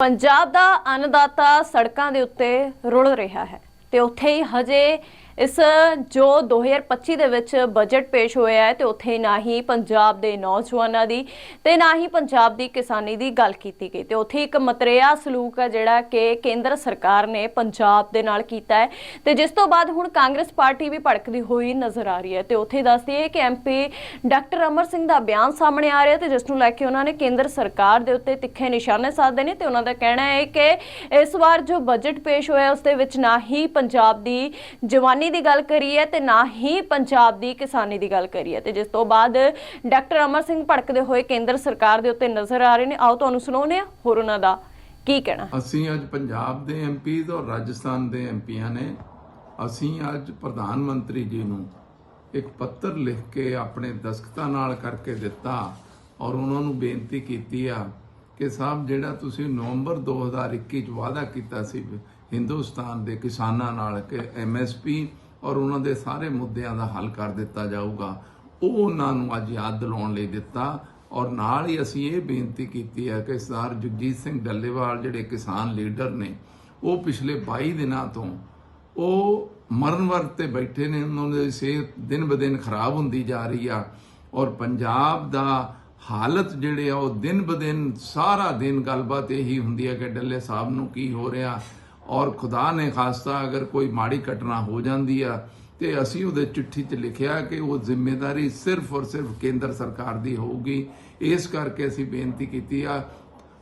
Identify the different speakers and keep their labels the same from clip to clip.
Speaker 1: ਪੰਜਾਬ ਦਾ ਅੰਨਦਾਤਾ ਸੜਕਾਂ ਦੇ ਉੱਤੇ ਰੁਲ ਰਿਹਾ ਹੈ ਤੇ ਉੱਥੇ ਹੀ ਹਜੇ ਇਸ, ਜੋ 2025 ਦੇ ਵਿੱਚ ਬਜਟ ਪੇਸ਼ ਹੋਇਆ ਹੈ, ਤੇ ਉੱਥੇ ਨਾ ਹੀ ਪੰਜਾਬ ਦੇ ਨੌਜਵਾਨਾਂ ਦੀ ਤੇ ਨਾ ਹੀ ਪੰਜਾਬ ਦੀ ਕਿਸਾਨੀ ਦੀ ਗੱਲ ਕੀਤੀ ਗਈ। ਤੇ ਉੱਥੇ ਇੱਕ ਮਤਰੇਆ ਸਲੂਕ ਹੈ, ਜਿਹੜਾ ਕਿ ਕੇਂਦਰ ਸਰਕਾਰ ਨੇ ਪੰਜਾਬ ਦੇ ਨਾਲ ਕੀਤਾ ਹੈ। ਤੇ ਜਿਸ ਤੋਂ ਬਾਅਦ ਹੁਣ ਕਾਂਗਰਸ ਪਾਰਟੀ ਵੀ ਭੜਕਦੀ ਹੋਈ ਨਜ਼ਰ ਆ ਰਹੀ ਹੈ। ਤੇ ਉੱਥੇ ਦੱਸਦੀ ਹੈ ਕਿ ਐਮਪੀ ਡਾਕਟਰ ਅਮਰ ਸਿੰਘ ਦਾ ਬਿਆਨ ਸਾਹਮਣੇ ਆ ਰਿਹਾ ਤੇ ਜਿਸ ਨੂੰ ਲੈ ਕੇ ਉਹਨਾਂ ਨੇ ਕੇਂਦਰ ਸਰਕਾਰ ਦੇ ਉੱਤੇ ਤਿੱਖੇ ਨਿਸ਼ਾਨੇ ਸਾਧੇ ਨੇ ਤੇ ਉਹਨਾਂ ਦਾ ਕਹਿਣਾ ਹੈ ਕਿ ਇਸ ਵਾਰ ਜੋ ਬਜਟ ਪੇਸ਼ ਹੋਇਆ, ਉਸ ਦੇ ਵਿੱਚ ਨਾ ਹੀ ਪੰਜਾਬ ਦੀ ਜਵਾਨੀ ਦੀ ਗੱਲ ਕਰੀ ਤੇ ਨਾ ਹੀ ਪੰਜਾਬ ਦੀ ਕਿਸਾਨੀ ਦੀ ਗੱਲ ਕਰੀ ਤੇ ਜਿਸ ਤੋਂ ਬਾਅਦ ਡਾਕਟਰ ਅਮਰ ਸਿੰਘ ਭੜਕਦੇ ਹੋਏ ਕੇਂਦਰ ਸਰਕਾਰ ਦੇ ਉੱਤੇ ਨਜ਼ਰ ਆ ਰਹੇ ਨੇ। ਆਓ ਤੁਹਾਨੂੰ ਸੁਣਾਉਂਦੇ ਹਾਂ ਹੋਰ ਉਹਨਾਂ ਦਾ ਕੀ ਕਹਿਣਾ।
Speaker 2: ਅਸੀਂ ਅੱਜ ਪੰਜਾਬ ਦੇ ਐਮਪੀਜ਼ ਔਰ ਰਾਜਸਥਾਨ ਦੇ ਐਮਪੀਆਂ ਨੇ ਅਸੀਂ ਅੱਜ ਪ੍ਰਧਾਨ ਮੰਤਰੀ ਜੀ ਨੂੰ ਇੱਕ ਪੱਤਰ ਲਿਖ ਕੇ ਆਪਣੇ ਦਸਖਤਾਂ ਨਾਲ ਕਰਕੇ ਦਿੱਤਾ ਔਰ ਉਹਨਾਂ ਨੂੰ ਬੇਨਤੀ ਕੀਤੀ ਆ ਕਿ ਸਾਹਿਬ ਜਿਹੜਾ ਤੁਸੀਂ ਨਵੰਬਰ 2021 ਚ ਵਾਅਦਾ ਕੀਤਾ ਸੀ ਹਿੰਦੁਸਤਾਨ ਦੇ ਕਿਸਾਨਾਂ ਨਾਲ ਕਿ ਐਮਐਸਪੀ ਔਰ ਉਹਨਾਂ ਦੇ ਸਾਰੇ ਮੁੱਦਿਆਂ ਦਾ ਹੱਲ ਕਰ ਦਿੱਤਾ ਜਾਊਗਾ। ਉਹ ਉਹਨਾਂ ਨੂੰ ਅੱਜ ਯਾਦ ਦਿਲਾਉਣ ਲਈ ਦਿੱਤਾ ਔਰ ਨਾਲ ਹੀ ਅਸੀਂ ਇਹ ਬੇਨਤੀ ਕੀਤੀ ਹੈ ਕਿ ਸਰਦਾਰ ਜਗਜੀਤ ਸਿੰਘ ਡੱਲੇਵਾਲ ਜਿਹੜੇ ਕਿਸਾਨ ਲੀਡਰ ਨੇ, ਉਹ ਪਿਛਲੇ 22 ਦਿਨਾਂ ਤੋਂ ਉਹ ਮਰਨ ਵਰਤ ਤੇ ਬੈਠੇ ਨੇ, ਉਹਨਾਂ ਦੀ ਸਿਹਤ ਦਿਨ ਬ ਦਿਨ ਖਰਾਬ ਹੁੰਦੀ ਜਾ ਰਹੀ ਆ ਔਰ ਪੰਜਾਬ ਦਾ ਹਾਲਤ ਜਿਹੜੇ ਆ ਉਹ ਦਿਨ ਬ ਦਿਨ ਸਾਰਾ ਦਿਨ ਗੱਲਬਾਤ ਇਹੀ ਹੁੰਦੀ ਹੈ ਕਿ ਡੱਲੇ ਸਾਹਿਬ ਨੂੰ ਕੀ ਹੋ ਰਿਹਾ। ਔਰ ਖੁਦਾ ਨੇ ਖਾਸਤਾ ਅਗਰ ਕੋਈ ਮਾੜੀ ਘਟਨਾ ਹੋ ਜਾਂਦੀ ਆ, ਤੇ ਅਸੀਂ ਉਹਦੇ ਚਿੱਠੀ 'ਚ ਲਿਖਿਆ ਕਿ ਉਹ ਜ਼ਿੰਮੇਵਾਰੀ ਸਿਰਫ ਔਰ ਸਿਰਫ ਕੇਂਦਰ ਸਰਕਾਰ ਦੀ ਹੋਊਗੀ। ਇਸ ਕਰਕੇ ਅਸੀਂ ਬੇਨਤੀ ਕੀਤੀ ਆ।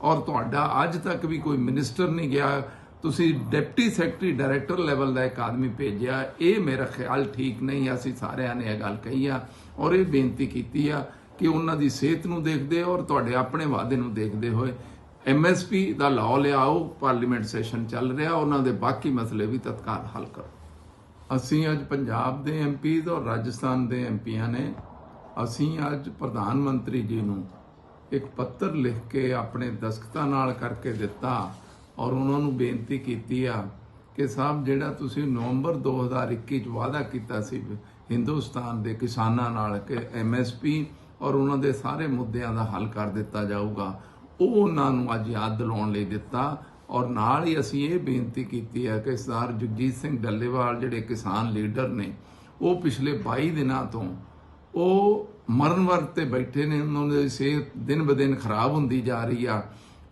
Speaker 2: ਔਰ ਤੁਹਾਡਾ ਅੱਜ ਤੱਕ ਵੀ ਕੋਈ ਮਿਨਿਸਟਰ ਨਹੀਂ ਗਿਆ। ਤੁਸੀਂ ਡਿਪਟੀ ਸੈਕਟਰੀ ਡਾਇਰੈਕਟਰ ਲੈਵਲ ਦਾ ਇੱਕ ਆਦਮੀ ਭੇਜਿਆ। ਇਹ ਮੇਰਾ ਖਿਆਲ ਠੀਕ ਨਹੀਂ ਅਸੀਂ ਸਾਰਿਆਂ ਨੇ ਇਹ ਗੱਲ ਕਹੀ ਆ। ਔਰ ਇਹ ਬੇਨਤੀ ਕੀਤੀ ਆ ਕਿ ਉਹਨਾਂ ਦੀ ਸਿਹਤ ਨੂੰ ਦੇਖਦੇ ਔਰ ਤੁਹਾਡੇ ਆਪਣੇ ਵਾਅਦੇ ਨੂੰ ਦੇਖਦੇ ਹੋਏ ਐਮਐਸਪੀ ਦਾ ਲਾਅ ਲਿਆਓ ਪਾਰਲੀਮੈਂਟ ਸੈਸ਼ਨ ਚੱਲ ਰਿਹਾ, ਉਹਨਾਂ ਦੇ ਬਾਕੀ ਮਸਲੇ ਵੀ ਤਤਕਾਲ ਹੱਲ ਕਰੋ। ਅਸੀਂ ਅੱਜ ਪੰਜਾਬ ਦੇ ਐਮਪੀਜ਼ ਔਰ ਰਾਜਸਥਾਨ ਦੇ ਐਮਪੀਆਂ ਨੇ, ਅਸੀਂ ਅੱਜ ਪ੍ਰਧਾਨ ਮੰਤਰੀ ਜੀ ਨੂੰ ਇੱਕ ਪੱਤਰ ਲਿਖ ਕੇ ਆਪਣੇ ਦਸਖਤਾਂ ਨਾਲ ਕਰਕੇ ਦਿੱਤਾ ਔਰ ਉਹਨਾਂ ਨੂੰ ਬੇਨਤੀ ਕੀਤੀ ਆ ਕਿ ਸਾਹਿਬ, ਜਿਹੜਾ ਤੁਸੀਂ ਨਵੰਬਰ 2021 ਚ ਵਾਅਦਾ ਕੀਤਾ ਸੀ ਹਿੰਦੁਸਤਾਨ ਦੇ ਕਿਸਾਨਾਂ ਨਾਲ ਕਿ ਐਮਐਸਪੀ ਔਰ ਉਹਨਾਂ ਦੇ ਸਾਰੇ ਮੁੱਦਿਆਂ ਦਾ ਹੱਲ ਕਰ ਦਿੱਤਾ ਜਾਊਗਾ ਉਹ ਉਹਨਾਂ ਨੂੰ ਅੱਜ ਯਾਦ ਦਿਲਾਉਣ ਲਈ ਦਿੱਤਾ ਔਰ ਨਾਲ ਹੀ ਅਸੀਂ ਇਹ ਬੇਨਤੀ ਕੀਤੀ ਹੈ ਕਿ ਸਰਦਾਰ ਜਗਜੀਤ ਸਿੰਘ ਡੱਲੇਵਾਲ ਜਿਹੜੇ ਕਿਸਾਨ ਲੀਡਰ ਨੇ, ਉਹ ਪਿਛਲੇ 22 ਦਿਨਾਂ ਤੋਂ ਉਹ ਮਰਨ ਵਰਤ ਤੇ ਬੈਠੇ ਨੇ, ਉਹਨਾਂ ਦੀ ਸਿਹਤ ਦਿਨ ਬ ਦਿਨ ਖਰਾਬ ਹੁੰਦੀ ਜਾ ਰਹੀ ਆ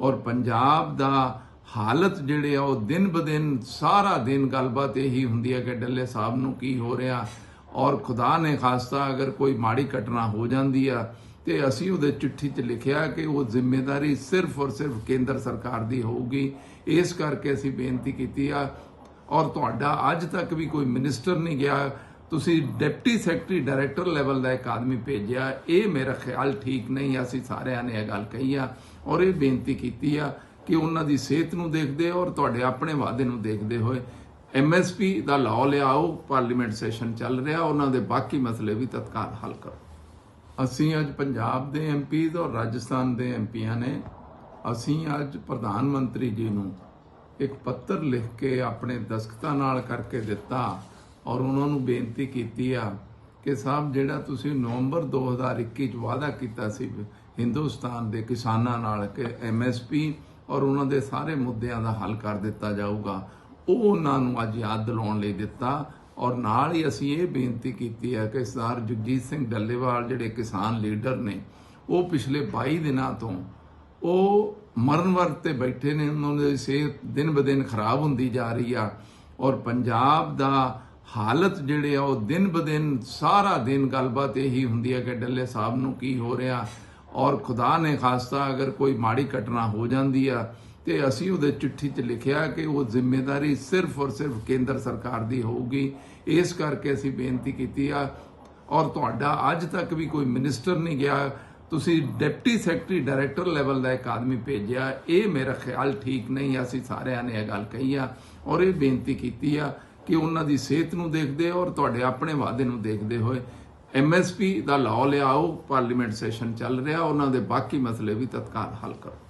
Speaker 2: ਔਰ ਪੰਜਾਬ ਦਾ ਹਾਲਤ ਜਿਹੜੇ ਆ, ਉਹ ਦਿਨ ਬ ਦਿਨ, ਸਾਰਾ ਦਿਨ ਗੱਲਬਾਤ ਇਹੀ ਹੁੰਦੀ ਹੈ ਕਿ ਡੱਲੇ ਸਾਹਿਬ ਨੂੰ ਕੀ ਹੋ ਰਿਹਾ ਔਰ ਖੁਦਾ ਨੇ ਖਾਸਤਾ ਅਗਰ ਕੋਈ ਮਾੜੀ ਘਟਨਾ ਹੋ ਜਾਂਦੀ ਆ ਤੇ ਅਸੀਂ ਉਹਦੇ ਚਿੱਠੀ 'ਚ ਲਿਖਿਆ ਕਿ ਉਹ ਜ਼ਿੰਮੇਵਾਰੀ ਸਿਰਫ ਔਰ ਸਿਰਫ ਕੇਂਦਰ ਸਰਕਾਰ ਦੀ ਹੋਊਗੀ। ਇਸ ਕਰਕੇ ਅਸੀਂ ਬੇਨਤੀ ਕੀਤੀ ਆ। ਔਰ ਤੁਹਾਡਾ ਅੱਜ ਤੱਕ ਵੀ ਕੋਈ ਮਿਨਿਸਟਰ ਨਹੀਂ ਗਿਆ। ਤੁਸੀਂ ਡਿਪਟੀ ਸੈਕਟਰੀ ਡਾਇਰੈਕਟਰ ਲੈਵਲ ਦਾ ਇੱਕ ਆਦਮੀ ਭੇਜਿਆ। ਇਹ ਮੇਰਾ ਖਿਆਲ ਠੀਕ ਨਹੀਂ ਅਸੀਂ ਸਾਰਿਆਂ ਨੇ ਇਹ ਗੱਲ ਕਹੀ ਆ। ਔਰ ਇਹ ਬੇਨਤੀ ਕੀਤੀ ਆ ਕਿ ਉਹਨਾਂ ਦੀ ਸਿਹਤ ਨੂੰ ਦੇਖਦੇ ਔਰ ਤੁਹਾਡੇ ਆਪਣੇ ਵਾਅਦੇ ਨੂੰ ਦੇਖਦੇ ਹੋਏ ਐਮਐਸਪੀ ਦਾ ਲਾਅ ਲਿਆਓ। ਪਾਰਲੀਮੈਂਟ ਸੈਸ਼ਨ ਚੱਲ ਰਿਹਾ। ਉਹਨਾਂ ਦੇ ਬਾਕੀ ਮਸਲੇ ਵੀ ਤਤਕਾਲ ਹੱਲ ਕਰੋ। ਅਸੀਂ ਅੱਜ ਪੰਜਾਬ ਦੇ ਐਮਪੀਜ਼ ਔਰ ਰਾਜਸਥਾਨ ਦੇ ਐਮਪੀਆਂ ਨੇ, ਅਸੀਂ ਅੱਜ ਪ੍ਰਧਾਨ ਮੰਤਰੀ ਜੀ ਨੂੰ ਇੱਕ ਪੱਤਰ ਲਿਖ ਕੇ ਆਪਣੇ ਦਸਖਤਾਂ ਨਾਲ ਕਰਕੇ ਦਿੱਤਾ ਔਰ ਉਹਨਾਂ ਨੂੰ ਬੇਨਤੀ ਕੀਤੀ ਆ ਕਿ ਸਾਹਿਬ ਜਿਹੜਾ ਤੁਸੀਂ ਨਵੰਬਰ 2021 ਚ ਵਾਅਦਾ ਕੀਤਾ ਸੀ ਹਿੰਦੁਸਤਾਨ ਦੇ ਕਿਸਾਨਾਂ ਨਾਲ ਕਿ ਐਮਐਸਪੀ ਔਰ ਉਹਨਾਂ ਦੇ ਸਾਰੇ ਮੁੱਦਿਆਂ ਦਾ ਹੱਲ ਕਰ ਦਿੱਤਾ ਜਾਊਗਾ, ਉਹ ਉਹਨਾਂ ਨੂੰ ਅੱਜ ਯਾਦ ਦਿਲਾਉਣ ਲਈ ਦਿੱਤਾ ਔਰ ਨਾਲ ਹੀ ਅਸੀਂ ਇਹ ਬੇਨਤੀ ਕੀਤੀ ਹੈ ਕਿ ਸਰਦਾਰ ਜਗਜੀਤ ਸਿੰਘ ਡੱਲੇਵਾਲ ਜਿਹੜੇ ਕਿਸਾਨ ਲੀਡਰ ਨੇ, ਉਹ ਪਿਛਲੇ 22 ਦਿਨਾਂ ਤੋਂ ਉਹ ਮਰਨ ਵਰਤ ਤੇ ਬੈਠੇ ਨੇ, ਉਹਨਾਂ ਦੀ ਸਿਹਤ ਦਿਨ ਬ ਦਿਨ ਖਰਾਬ ਹੁੰਦੀ ਜਾ ਰਹੀ ਆ ਔਰ ਪੰਜਾਬ ਦਾ ਹਾਲਤ ਜਿਹੜੇ ਆ, ਉਹ ਦਿਨ ਬ ਦਿਨ, ਸਾਰਾ ਦਿਨ ਗੱਲਬਾਤ ਇਹੀ ਹੁੰਦੀ ਆ ਕਿ ਡੱਲੇ ਸਾਹਿਬ ਨੂੰ ਕੀ ਹੋ ਰਿਹਾ ਔਰ ਖੁਦਾ ਨੇ ਖਾਸਤਾ ਅਗਰ ਕੋਈ ਮਾੜੀ ਘਟਨਾ ਹੋ ਜਾਂਦੀ ਆ ਤੇ ਅਸੀਂ ਉਹਦੇ ਚਿੱਠੀ 'ਚ ਲਿਖਿਆ ਕਿ ਉਹ ਜ਼ਿੰਮੇਵਾਰੀ ਸਿਰਫ ਔਰ ਸਿਰਫ ਕੇਂਦਰ ਸਰਕਾਰ ਦੀ ਹੋਊਗੀ। ਇਸ ਕਰਕੇ ਅਸੀਂ ਬੇਨਤੀ ਕੀਤੀ ਆ। ਔਰ ਤੁਹਾਡਾ ਅੱਜ ਤੱਕ ਵੀ ਕੋਈ ਮਿਨਿਸਟਰ ਨਹੀਂ ਗਿਆ। ਤੁਸੀਂ ਡਿਪਟੀ ਸੈਕਟਰੀ ਡਾਇਰੈਕਟਰ ਲੈਵਲ ਦਾ ਇੱਕ ਆਦਮੀ ਭੇਜਿਆ। ਇਹ ਮੇਰਾ ਖਿਆਲ ਠੀਕ ਨਹੀਂ ਅਸੀਂ ਸਾਰਿਆਂ ਨੇ ਇਹ ਗੱਲ ਕਹੀ ਆ। ਔਰ ਇਹ ਬੇਨਤੀ ਕੀਤੀ ਆ ਕਿ ਉਹਨਾਂ ਦੀ ਸਿਹਤ ਨੂੰ ਦੇਖਦੇ ਔਰ ਤੁਹਾਡੇ ਆਪਣੇ ਵਾਅਦੇ ਨੂੰ ਦੇਖਦੇ ਹੋਏ ਐਮਐਸਪੀ ਦਾ ਲਾਅ ਲਿਆਓ। ਪਾਰਲੀਮੈਂਟ ਸੈਸ਼ਨ ਚੱਲ ਰਿਹਾ। ਉਹਨਾਂ ਦੇ ਬਾਕੀ ਮਸਲੇ ਵੀ ਤਤਕਾਲ ਹੱਲ ਕਰੋ।